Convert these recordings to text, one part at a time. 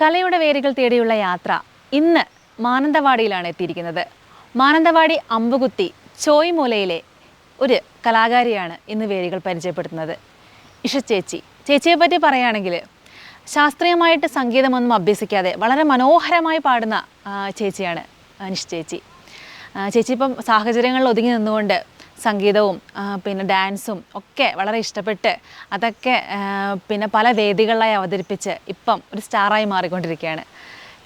കലയുടെ വേരുകൾ തേടിയുള്ള യാത്ര ഇന്ന് മാനന്തവാടിയിലാണ് എത്തിയിരിക്കുന്നത്. മാനന്തവാടി അമ്പുകുത്തി ചോയ്മൂലയിലെ ഒരു കലാകാരിയാണ് ഇന്ന് വേരുകൾ പരിചയപ്പെടുത്തുന്നത്. ഇഷ ചേച്ചി ചേച്ചിയെ പറ്റി പറയുകയാണെങ്കിൽ ശാസ്ത്രീയമായിട്ട് സംഗീതമൊന്നും അഭ്യസിക്കാതെ വളരെ മനോഹരമായി പാടുന്ന ചേച്ചിയാണ് അനിഷ് ചേച്ചി. ചേച്ചി ഇപ്പം സാഹചര്യങ്ങളിൽ ഒതുങ്ങി നിന്നുകൊണ്ട് സംഗീതവും പിന്നെ ഡാൻസും ഒക്കെ വളരെ ഇഷ്ടപ്പെട്ട് അതൊക്കെ പിന്നെ പല വേദികളിലായി അവതരിപ്പിച്ച് ഇപ്പം ഒരു സ്റ്റാറായി മാറിക്കൊണ്ടിരിക്കുകയാണ്.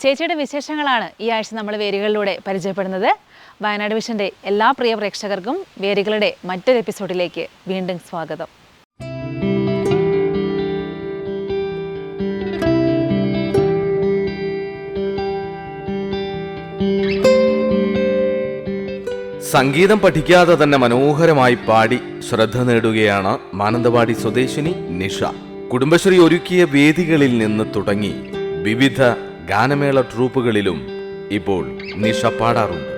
ചേച്ചിയുടെ വിശേഷങ്ങളാണ് ഈ ആഴ്ച നമ്മൾ വേരുകളിലൂടെ പരിചയപ്പെടുന്നത്. വയനാട് വിഷന്റെ എല്ലാ പ്രിയ പ്രേക്ഷകർക്കും വേരുകളുടെ മറ്റൊരു എപ്പിസോഡിലേക്ക് വീണ്ടും സ്വാഗതം. സംഗീതം പഠിക്കാതെ തന്നെ മനോഹരമായി പാടി ശ്രദ്ധ നേടുകയാണ് മാനന്തവാടി സ്വദേശിനി നിഷ. കുടുംബശ്രീ ഒരുക്കിയ വേദികളിൽ നിന്ന് തുടങ്ങി വിവിധ ഗാനമേള ട്രൂപ്പുകളിലും ഇപ്പോൾ നിഷ പാടാറുണ്ട്.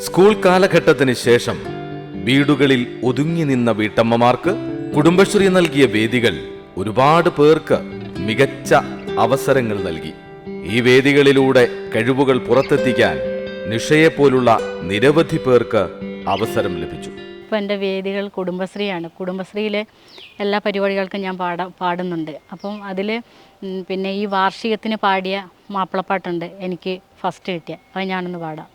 സ്കൂൾ കാലഘട്ടത്തിന് ശേഷം വീടുകളിൽ ഒതുങ്ങി നിന്ന വീട്ടമ്മമാർക്ക് കുടുംബശ്രീ നൽകിയ വേദികൾ ഒരുപാട് പേർക്ക് മികച്ച അവസരങ്ങൾ നൽകി. ഈ വേദികളിലൂടെ കഴിവുകൾ പുറത്തെത്തിക്കാൻ നിഷയെപ്പോലുള്ള നിരവധി പേർക്ക് അവസരം ലഭിച്ചു. ഇപ്പോൾ എന്റെ വേദികൾ കുടുംബശ്രീയാണ്. കുടുംബശ്രീയിലെ എല്ലാ പരിപാടികൾക്കും ഞാൻ പാടാ പാടുന്നുണ്ട്. അപ്പം അതിൽ പിന്നെ ഈ വാർഷികത്തിന് പാടിയ മാപ്പിളപ്പാട്ടുണ്ട് എനിക്ക് ഫസ്റ്റ് കിട്ടിയ. അത് ഞാനൊന്ന് പാടാം.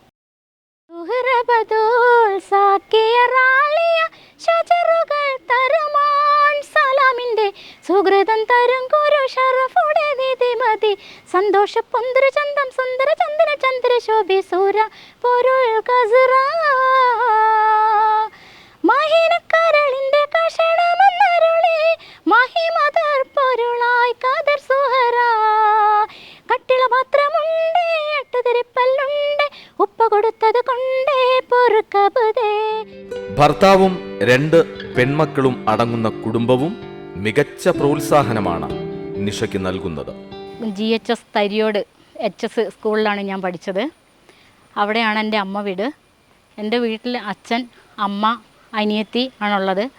സലാമിന്റെ കുരു സന്തോഷ ഭർത്താവും രണ്ട് പെൺമക്കളും അടങ്ങുന്ന കുടുംബവും മികച്ച പ്രോത്സാഹനമാണ് നിഷയ്ക്ക് നൽകുന്നത്. G H S Thariyode H S സ്കൂളിലാണ് ഞാൻ പഠിച്ചത്. അവിടെയാണ് എന്റെ അമ്മ വീട്. എന്റെ വീട്ടിൽ അച്ഛൻ അമ്മ അനിയത്തി ആണുള്ളത്.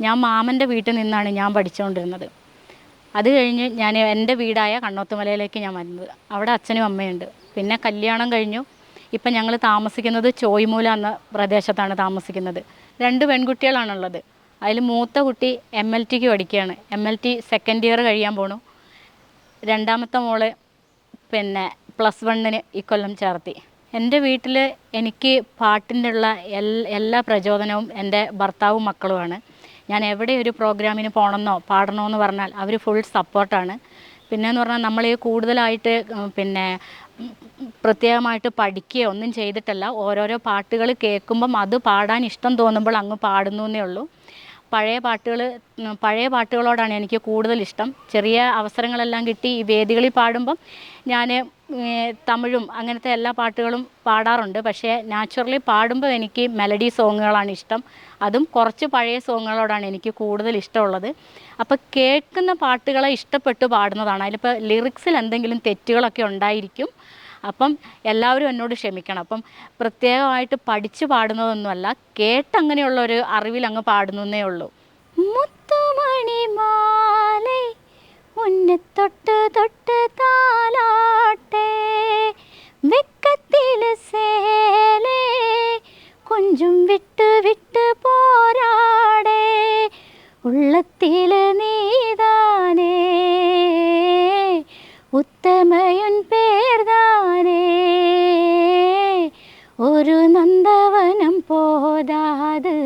ഞാൻ മാമന്റെ വീട്ടിൽ നിന്നാണ് ഞാൻ പഠിച്ചുകൊണ്ടിരുന്നത്. അത് കഴിഞ്ഞ് ഞാൻ എന്റെ വീടായ കണ്ണോത്തുമലയിലേക്ക് ഞാൻ വരുന്നത് അവിടെ അച്ഛനും അമ്മയുണ്ട്. പിന്നെ കല്യാണം കഴിഞ്ഞു. ഇപ്പം ഞങ്ങൾ താമസിക്കുന്നത് ചോയ്മൂല എന്ന പ്രദേശത്താണ് താമസിക്കുന്നത്. രണ്ട് പെൺകുട്ടികളാണുള്ളത്. അതിൽ മൂത്ത കുട്ടി എം എൽ ടിക്ക് പഠിക്കുകയാണ്. M L T second year കഴിയാൻ പോണു. രണ്ടാമത്തെ മോൾ പിന്നെ പ്ലസ് വണ്ണിന് ഇക്കൊല്ലം ചേർത്തി. എന്റെ വീട്ടിൽ എനിക്ക് പാട്ടിന്റെ ഉള്ള എല്ലാ പ്രചോദനവും എന്റെ ഭർത്താവും മക്കളുമാണ്. ഞാൻ എവിടെ ഒരു പ്രോഗ്രാമിന് പോകണമെന്നോ പാടണമെന്ന് പറഞ്ഞാൽ അവർ ഫുൾ സപ്പോർട്ടാണ് പിന്നെയെന്ന് പറഞ്ഞാൽ നമ്മൾ കൂടുതലായിട്ട് പിന്നെ പ്രത്യേകമായിട്ട് പഠിക്കുകയോ ഒന്നും ചെയ്തിട്ടല്ല. ഓരോരോ പാട്ടുകൾ കേൾക്കുമ്പം അത് പാടാൻ ഇഷ്ടം തോന്നുമ്പോൾ അങ്ങ് പാടുന്നു എന്നേ ഉള്ളൂ. പഴയ പാട്ടുകൾ പഴയ പാട്ടുകളോടാണ് എനിക്ക് കൂടുതൽ ഇഷ്ടം. ചെറിയ അവസരങ്ങളെല്ലാം കിട്ടി ഈ വേദികളിൽ പാടുമ്പം ഞാൻ തമിഴും അങ്ങനത്തെ എല്ലാ പാട്ടുകളും പാടാറുണ്ട്. പക്ഷേ നാച്ചുറലി പാടുമ്പോൾ എനിക്ക് മെലഡി സോങ്ങുകളാണ് ഇഷ്ടം. അതും കുറച്ച് പഴയ സോങ്ങുകളോടാണ് എനിക്ക് കൂടുതൽ ഇഷ്ടമുള്ളത്. അപ്പോൾ കേൾക്കുന്ന പാട്ടുകളെ ഇഷ്ടപ്പെട്ട് പാടുന്നതാണ്. അതിലിപ്പോൾ ലിറിക്സിൽ എന്തെങ്കിലും തെറ്റുകളൊക്കെ ഉണ്ടായിരിക്കും. അപ്പം എല്ലാവരും എന്നോട് ക്ഷമിക്കണം. അപ്പം പ്രത്യേകമായിട്ട് പഠിച്ച് പാടുന്നതൊന്നുമല്ല കേട്ടങ്ങനെയുള്ള ഒരു അറിവിൽ അങ്ങ് പാടുന്നേ ഉള്ളൂ. മുത്തുമണി உன்னை தொட்டு தொட்டு தாலாட்டே வெக்கத்தில் சேலே கொஞ்சம் விட்டு விட்டு போராடே உள்ளத்தில் நீதானே உத்தமையன் பேர்தானே. ஒரு நந்தவனம் போதாது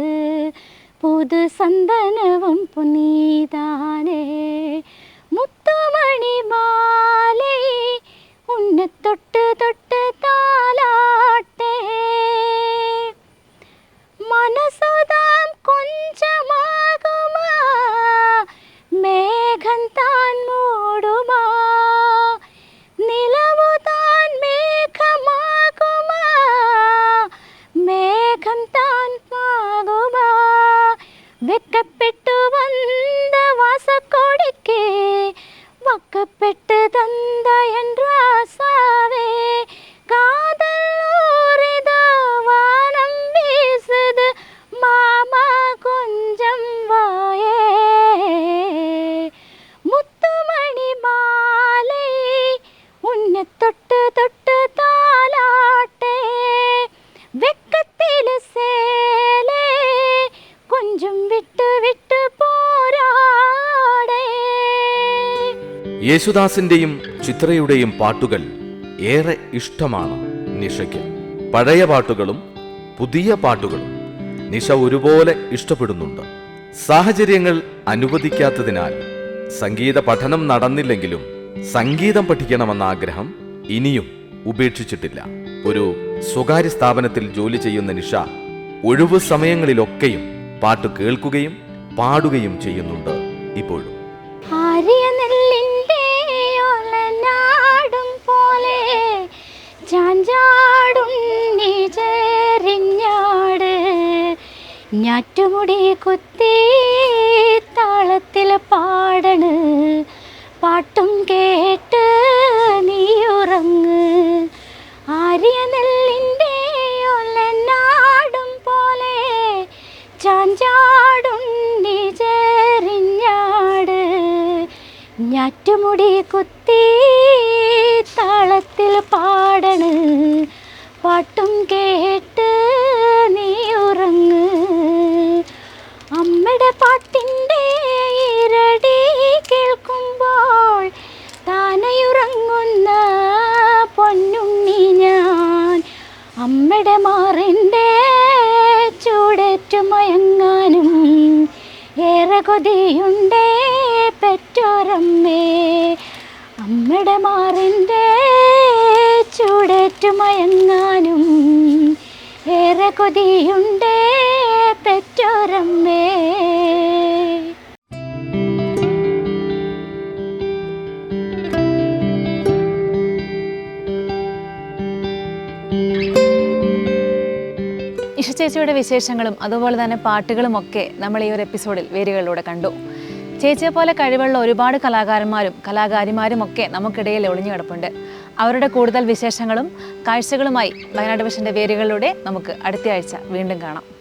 புது சந்தனவும் புனீதானே. மாலை. உன்னை தொட்டு தொட்டு വക്കപ്പെട്ട് യേശുദാസിന്റെയും ചിത്രയുടെയും പാട്ടുകൾ ഏറെ ഇഷ്ടമാണ് നിഷയ്ക്ക്. പഴയ പാട്ടുകളും പുതിയ പാട്ടുകളും നിഷ ഒരുപോലെ ഇഷ്ടപ്പെടുന്നുണ്ട്. സാഹചര്യങ്ങൾ അനുവദിക്കാത്തതിനാൽ സംഗീത പഠനം നടന്നില്ലെങ്കിലും സംഗീതം പഠിക്കണമെന്ന ആഗ്രഹം ഇനിയും ഉപേക്ഷിച്ചിട്ടില്ല. ഒരു സ്വകാര്യ സ്ഥാപനത്തിൽ ജോലി ചെയ്യുന്ന നിഷ ഒഴിവു സമയങ്ങളിലൊക്കെയും പാട്ട് കേൾക്കുകയും പാടുകയും ചെയ്യുന്നുണ്ട് ഇപ്പോഴും. ആര്യ ഒലനാടും പോലെ ചാഞ്ചാടും നീ ചെറിഞ്ഞാട് ഞാറ്റുമുടി കുത്തി താളത്തിൽ പാടണ്. പാട്ടും കേട്ട് നീ ഉറങ്ങ് ഞാറ്റുമുടി കുത്തി താളത്തിൽ പാടണ്. പാട്ടും കേട്ട് നീ ഉറങ്ങ്. അമ്മയുടെ പാട്ടിന്റെ ഇരടി കേൾക്കുമ്പോൾ താനയുറങ്ങുന്ന പൊന്നുണ്ണി ഞാൻ. അമ്മയുടെ മാറിന്റെ ചൂടേറ്റു മയങ്ങാനും ഏറെ കൊതിയുണ്ടേ പെറ്റോരമ്മേ അമ്മയുടെ മാറിന്റെ ചൂടേറ്റു മയങ്ങാനും ഏറെ കൊതിയുണ്ട് പെറ്റോരമ്മേ. ഇഷ ചേച്ചിയുടെ വിശേഷങ്ങളും അതുപോലെ തന്നെ പാട്ടുകളും ഒക്കെ നമ്മൾ ഈ ഒരു എപ്പിസോഡിൽ വേരുകളിലൂടെ കണ്ടു. ചേച്ചിയെ പോലെ കഴിവുള്ള ഒരുപാട് കലാകാരന്മാരും കലാകാരിമാരും ഒക്കെ നമുക്കിടയിൽ ഒളിഞ്ഞു കിടപ്പുണ്ട്. അവരുടെ കൂടുതൽ വിശേഷങ്ങളും കാഴ്ചകളുമായി വയനാട് വിഷന്റെ വേരുകളിലൂടെ നമുക്ക് അടുത്തയാഴ്ച വീണ്ടും കാണാം.